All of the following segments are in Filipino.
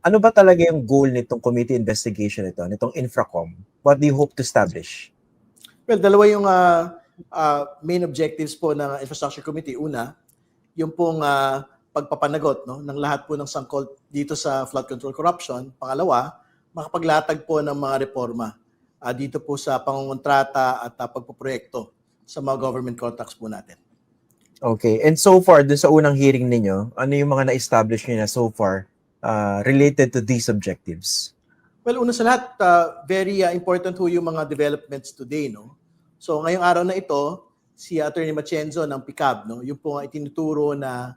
ano ba talaga yung goal nitong committee investigation ito, nitong Infracom? What do you hope to establish? Well, dalawa yung ah, ah, main objectives po ng Infrastructure Committee. Una, yung pong ah, pagpapanagot no, ng lahat po ng sangkol dito sa flood control corruption. Pangalawa, makapaglatag po ng mga reforma ah, dito po sa pangungontrata at ah, pagpoproyekto sa mga government contracts po natin. Okay. And so far, dun sa unang hearing ninyo, ano yung mga na-establish nyo na so far uh, related to these objectives? Well, una sa lahat, uh, very uh, important ho yung mga developments today, no? So, ngayong araw na ito, si Attorney Machenzo ng PICAB, no? Yung po itinuturo na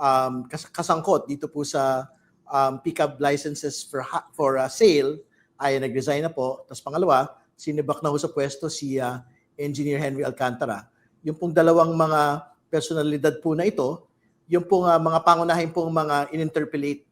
um, kas- kasangkot dito po sa um, PICAB licenses for for uh, sale ay nag-resign na po. Tapos pangalawa, sinibak na ho sa pwesto si uh, Engineer Henry Alcantara. Yung pong dalawang mga personalidad po na ito, yung pong uh, mga pangunahin pong mga in-interpellate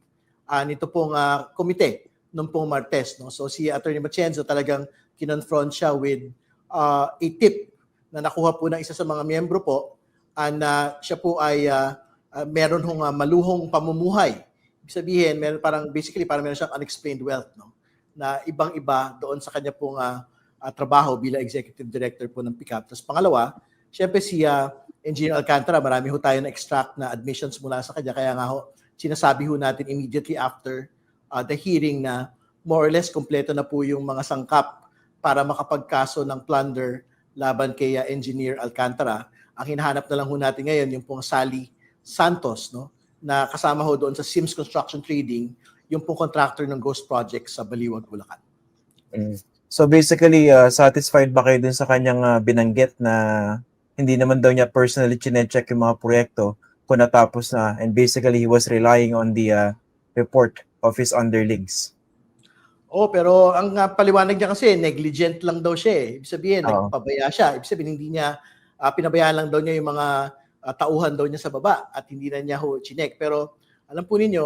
uh, nito pong uh, komite nung pong Martes. No? So si Attorney Machenzo talagang kinonfront siya with uh, a tip na nakuha po ng isa sa mga miyembro po uh, na siya po ay uh, uh, meron hong uh, maluhong pamumuhay. Ibig sabihin, meron parang basically parang meron siyang unexplained wealth no? na ibang-iba doon sa kanya pong uh, uh, trabaho bilang executive director po ng PICAP. Tapos pangalawa, syempre si uh, Engineer Alcantara, marami ho tayo na extract na admissions mula sa kanya. Kaya nga ho, sinasabi ho natin immediately after uh, the hearing na more or less kompleto na po yung mga sangkap para makapagkaso ng plunder laban kay uh, Engineer Alcantara. Ang hinahanap na lang ho natin ngayon yung pong Sally Santos, no? na kasama ho doon sa Sims Construction Trading, yung pong contractor ng Ghost Project sa Baliwag, Bulacan. Mm. So basically, uh, satisfied ba kayo dun sa kanyang uh, binanggit na hindi naman daw niya personally chinecheck yung mga proyekto kung natapos na and basically he was relying on the uh, report of his underlings. Oh, pero ang uh, paliwanag niya kasi negligent lang daw siya eh. Ibig sabihin, Oo. nagpabaya siya. Ibig sabihin, hindi niya, uh, pinabayaan lang daw niya yung mga uh, tauhan daw niya sa baba at hindi na niya ho chinek. Pero alam po ninyo,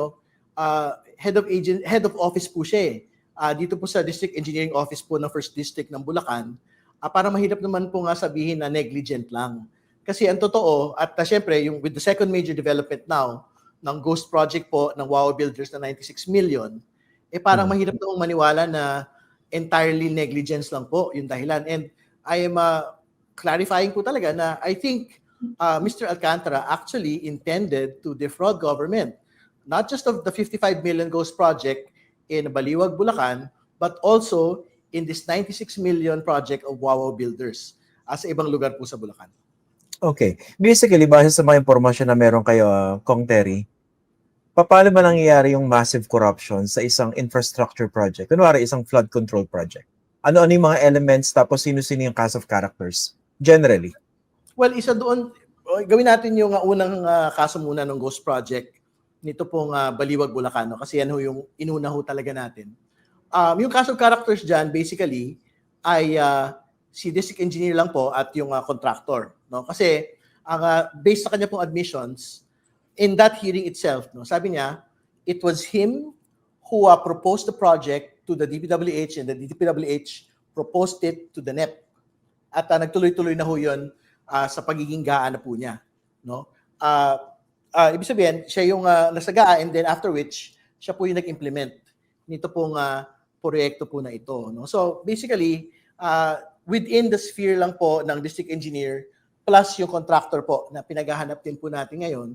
uh, head of agent, head of office po siya eh. Uh, dito po sa District Engineering Office po ng First District ng Bulacan, uh, para mahirap naman po nga sabihin na negligent lang. Kasi ang totoo, at uh, syempre, yung, with the second major development now, ng Ghost Project po ng Wow Builders na 96 million, eh parang Hmm. mahirap na maniwala na entirely negligence lang po yung dahilan. And I am uh, clarifying po talaga na I think uh, Mr. Alcantara actually intended to defraud government, not just of the 55 million Ghost Project in Baliwag, Bulacan, but also in this 96 million project of Wawa Builders uh, sa ibang lugar po sa Bulacan. Okay. Basically, base sa mga impormasyon na meron kayo, uh, Kong Terry, pa- paano ba nangyayari yung massive corruption sa isang infrastructure project? Kunwari, isang flood control project. Ano-ano yung mga elements, tapos sino-sino yung cast of characters? Generally. Well, isa doon, gawin natin yung uh, unang uh, kaso muna ng Ghost Project nito pong uh, Baliwag, Bulacan. Kasi yan ho yung inuna ho talaga natin. Um, yung cast of characters dyan, basically, ay uh, si district engineer lang po at yung uh, contractor. No? Kasi, ang uh, based sa kanya pong admissions, in that hearing itself, no, sabi niya, it was him who uh, proposed the project to the DPWH and the DPWH proposed it to the NEP. At uh, nagtuloy-tuloy na ho yun uh, sa pagiging gaan na po niya. No? Uh, uh, ibig sabihin, siya yung uh, nasagaa and then after which, siya po yung nag-implement nito pong uh, proyekto po na ito. No? So basically, uh, within the sphere lang po ng district engineer plus yung contractor po na pinaghahanap din po natin ngayon,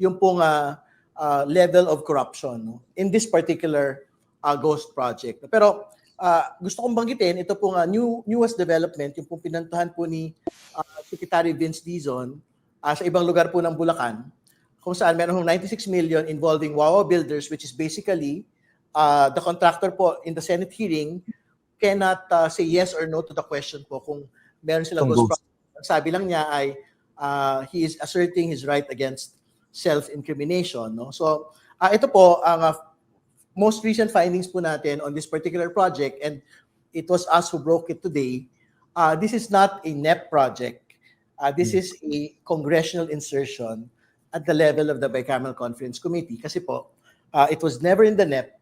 yung pong uh, uh, level of corruption no? in this particular uh, ghost project. Pero uh, gusto kong banggitin, ito pong uh, new, newest development, yung pong pinantahan po ni uh, Secretary Vince Dizon uh, sa ibang lugar po ng Bulacan, kung saan meron hong 96 million involving Wawa Builders, which is basically uh, the contractor po in the Senate hearing cannot uh, say yes or no to the question po kung meron silang ghost. project. Sabi lang niya ay uh, he is asserting his right against self-incrimination. No? So, uh, ito po ang uh, most recent findings po natin on this particular project and it was us who broke it today. Uh, this is not a NEP project. Uh, this Hmm. is a congressional insertion at the level of the Bicameral Conference Committee. Kasi po, uh, it was never in the NEP.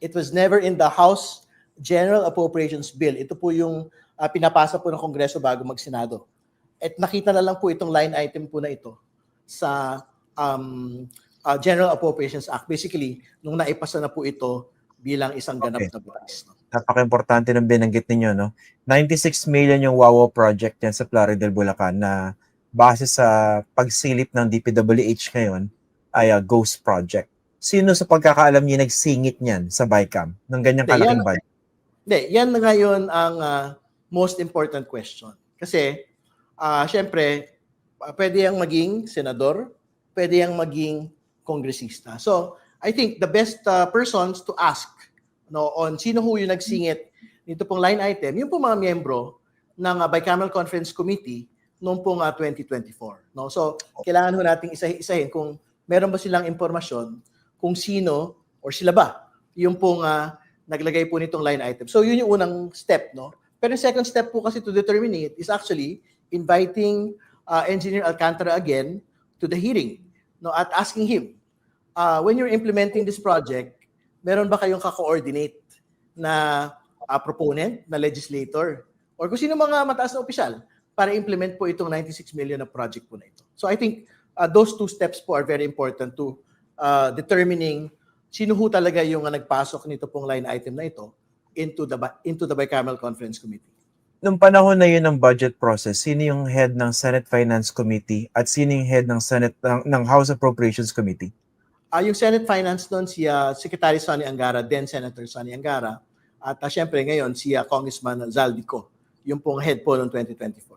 It was never in the House General Appropriations Bill. Ito po yung uh, pinapasa po ng Kongreso bago mag-Senado. At nakita na lang po itong line item po na ito sa um, uh, General Appropriations Act. Basically, nung naipasa na po ito bilang isang ganap Okay. na butas. No? Napaka-importante ng binanggit ninyo, no? 96 million yung WOWO project yan sa Plaridel, Bulacan na base sa pagsilip ng DPWH ngayon ay a ghost project. Sino sa pagkakaalam niyo nagsingit niyan sa BICAM ng ganyang kalaking budget? Hindi, yan na ngayon ang ah, most important question. Kasi, ah syempre, ah, pwede yang maging senador, pwede yang maging kongresista. So, I think the best ah, persons to ask no, on sino ho yung nagsingit nito pong line item, yung pong mga miyembro ng ah, Bicameral Conference Committee noong pong ah, 2024. No? So, kailangan ho nating isa-isahin kung meron ba silang impormasyon kung sino or sila ba yung pong ah, naglagay po nitong line item. So yun yung unang step, no? Pero yung second step po kasi to determine it is actually inviting uh, Engineer Alcantara again to the hearing, no? At asking him, uh, when you're implementing this project, meron ba kayong ka-coordinate na uh, proponent, na legislator, or kung sino mga mataas na opisyal para implement po itong 96 million na project po na ito. So I think uh, those two steps po are very important to uh, determining sino ho talaga yung uh, nagpasok nito pong line item na ito into the into the bicameral conference committee. Nung panahon na yun ng budget process, sino yung head ng Senate Finance Committee at sino yung head ng Senate ng, ng House Appropriations Committee? Ah, yung Senate Finance noon si ah, Secretary Sonny Angara, then Senator Sonny Angara, at uh, syempre ngayon si ah, Congressman Zaldico, yung pong head po noong 2024.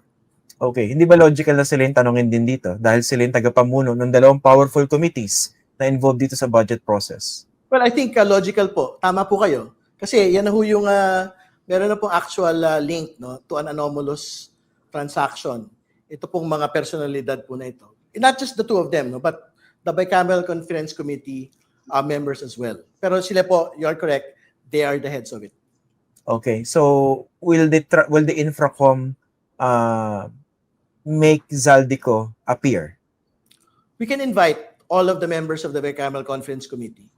Okay, hindi ba logical na sila yung tanongin din dito dahil sila yung tagapamuno ng dalawang powerful committees na involved dito sa budget process? Well, I think uh, logical po. Tama po kayo. Kasi yan na ho yung uh, meron na pong actual uh, link no to an anomalous transaction. Ito pong mga personalidad po na ito. And not just the two of them, no, but the bicameral conference committee uh, members as well. Pero sila po, you are correct, they are the heads of it. Okay, so will the tra- will the Infracom uh, make Zaldico appear? We can invite all of the members of the bicameral conference committee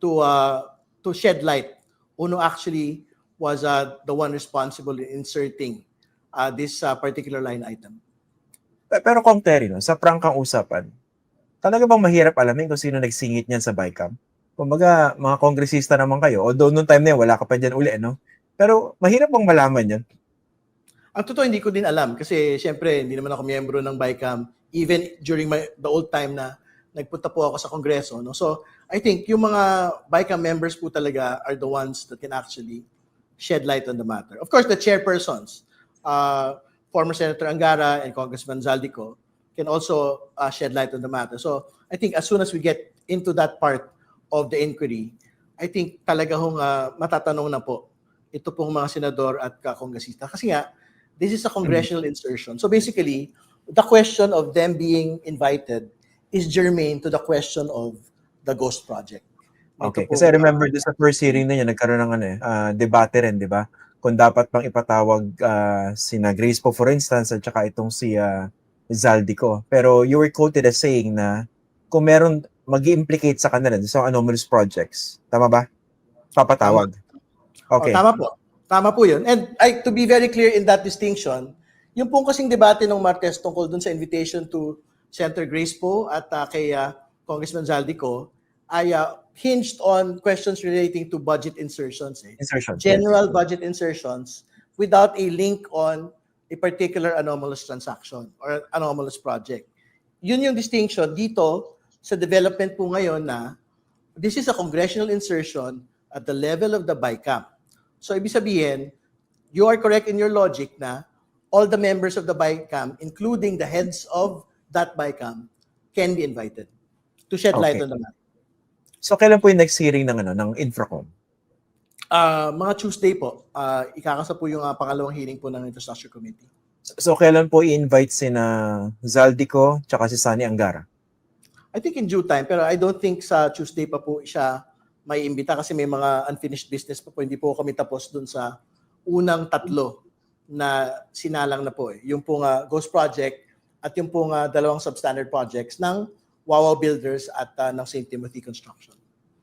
to uh, to shed light who actually was uh, the one responsible in inserting uh, this uh, particular line item. Pe- Pero kung Terry, no, sa prangkang usapan, talaga bang mahirap alamin kung sino nagsingit niyan sa BICAM? Kumbaga, mga kongresista naman kayo, although noong time na yun, wala ka pa dyan uli, no? Pero mahirap bang malaman yan? Ang totoo, hindi ko din alam kasi syempre hindi naman ako miyembro ng BICAM even during my the old time na nagpunta po ako sa kongreso. No? So, I think yung mga BICAM members po talaga are the ones that can actually shed light on the matter. Of course, the chairpersons, uh, former Senator Angara and Congressman Zaldico, can also uh, shed light on the matter. So, I think as soon as we get into that part of the inquiry, I think talaga hong uh, matatanong na po ito pong mga senador at kakongresista. Kasi nga, this is a congressional insertion. So basically, the question of them being invited is germane to the question of the Ghost Project. Okay, po, kasi I remember doon sa first hearing na yun, nagkaroon ng ano, eh, ah, debate rin, di ba? Kung dapat pang ipatawag ah, sina Grace po, for instance, at saka itong si ah, Zaldico. Pero you were quoted as saying na kung meron mag implicate sa kanila sa anomalous projects. Tama ba? Papatawag. Okay. Oh, tama po. Tama po yun. And I, to be very clear in that distinction, yung pong kasing debate ng Martes tungkol dun sa invitation to Senator Grace po at uh, kay uh, Congressman Zaldico ay uh, hinged on questions relating to budget insertions. Eh. Insertion. general budget insertions without a link on a particular anomalous transaction or anomalous project. Yun yung distinction dito sa development po ngayon na this is a congressional insertion at the level of the BICAM. So ibig sabihin, you are correct in your logic na all the members of the BICAM, including the heads of that BICAM, can be invited to shed light on the matter. So kailan po yung next hearing ng ano ng Infracom? Ah, mga Tuesday po, ah, ikakasa po yung ah, pangalawang hearing po ng Infrastructure Committee. So kailan po i-invite sina Zaldico tsaka si Sunny Angara? I think in due time, pero I don't think sa Tuesday pa po siya may imbita kasi may mga unfinished business pa po. Hindi po kami tapos dun sa unang tatlo na sinalang na po eh. Yung pong ah, Ghost Project at yung pong ah, dalawang substandard projects ng Wawa Builders at ah, ng St. Timothy Construction.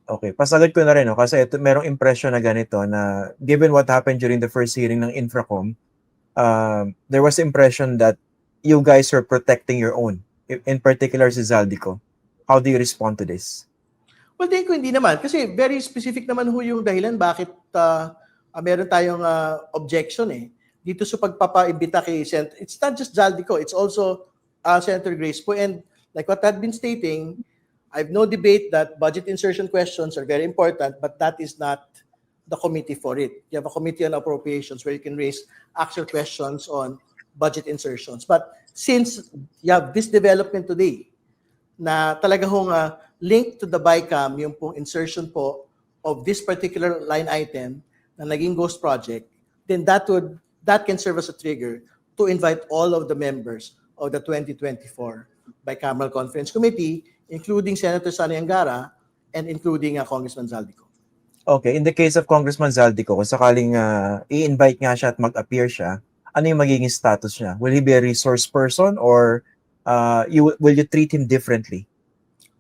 Okay, pasagad ko na rin no kasi ito merong impression na ganito na given what happened during the first hearing ng Infracom, um, there was impression that you guys were protecting your own, in particular si Zaldico. How do you respond to this? Well, tingin ko hindi naman. Kasi very specific naman ho yung dahilan bakit ah, ah, meron tayong ah, objection eh. Dito sa pagpapaimbita kay Senator, it's not just Zaldico, it's also uh, Senator Grace po. And like what I've been stating, I have no debate that budget insertion questions are very important, but that is not the committee for it. You have a committee on appropriations where you can raise actual questions on budget insertions. But since you have this development today, na talaga hong uh, link to the BICAM, yung pong insertion po of this particular line item na naging ghost project, then that would that can serve as a trigger to invite all of the members of the 2024 bicameral conference committee, including Senator Sani Angara and including uh, Congressman Zaldico. Okay, in the case of Congressman Zaldico, kung sakaling ah, i-invite nga siya at mag-appear siya, ano yung magiging status niya? Will he be a resource person or uh, you will you treat him differently?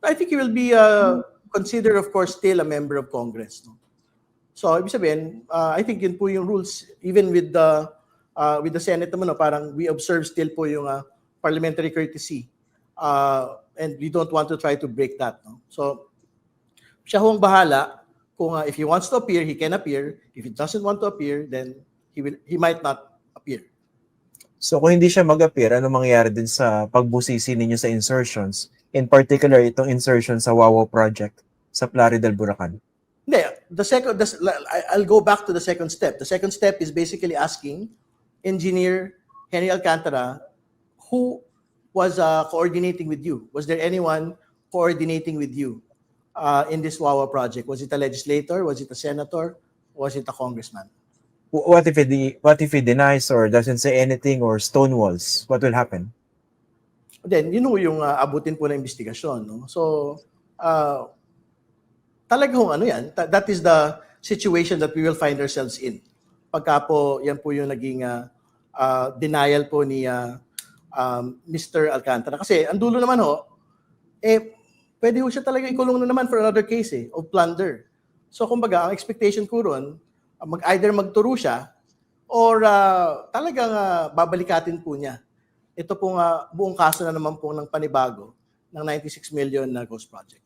I think he will be uh, considered, of course, still a member of Congress. No? So, ibig sabihin, uh, I think yun po yung rules, even with the uh, with the Senate naman, no, parang we observe still po yung uh, parliamentary courtesy. Uh, and we don't want to try to break that. No? So, siya hong bahala kung uh, if he wants to appear, he can appear. If he doesn't want to appear, then he will he might not appear. So kung hindi siya mag-appear, ano mangyayari din sa pagbusisi ninyo sa insertions? In particular, itong insertion sa Wawa project sa Plaridel, Bulacan. Hindi, the second, the, I'll go back to the second step. The second step is basically asking engineer Henry Alcantara who was uh, coordinating with you. Was there anyone coordinating with you uh, in this Wawa project? Was it a legislator? Was it a senator? Was it a congressman? What if he what if he denies or doesn't say anything or stonewalls? What will happen? Then, yun ho yung uh, abutin po ng investigasyon. No? So, uh, talaga hong ano yan, ta- that is the situation that we will find ourselves in. Pagka po, yan po yung naging uh, uh, denial po ni uh, um, Mr. Alcantara. Kasi ang dulo naman ho, eh, pwede ho siya talaga ikulong na naman for another case eh, of plunder. So kumbaga, ang expectation ko ron, ah, mag either magturo siya or uh, talagang uh, babalikatin po niya. Ito pong uh, buong kaso na naman po ng panibago ng 96 million na ghost project.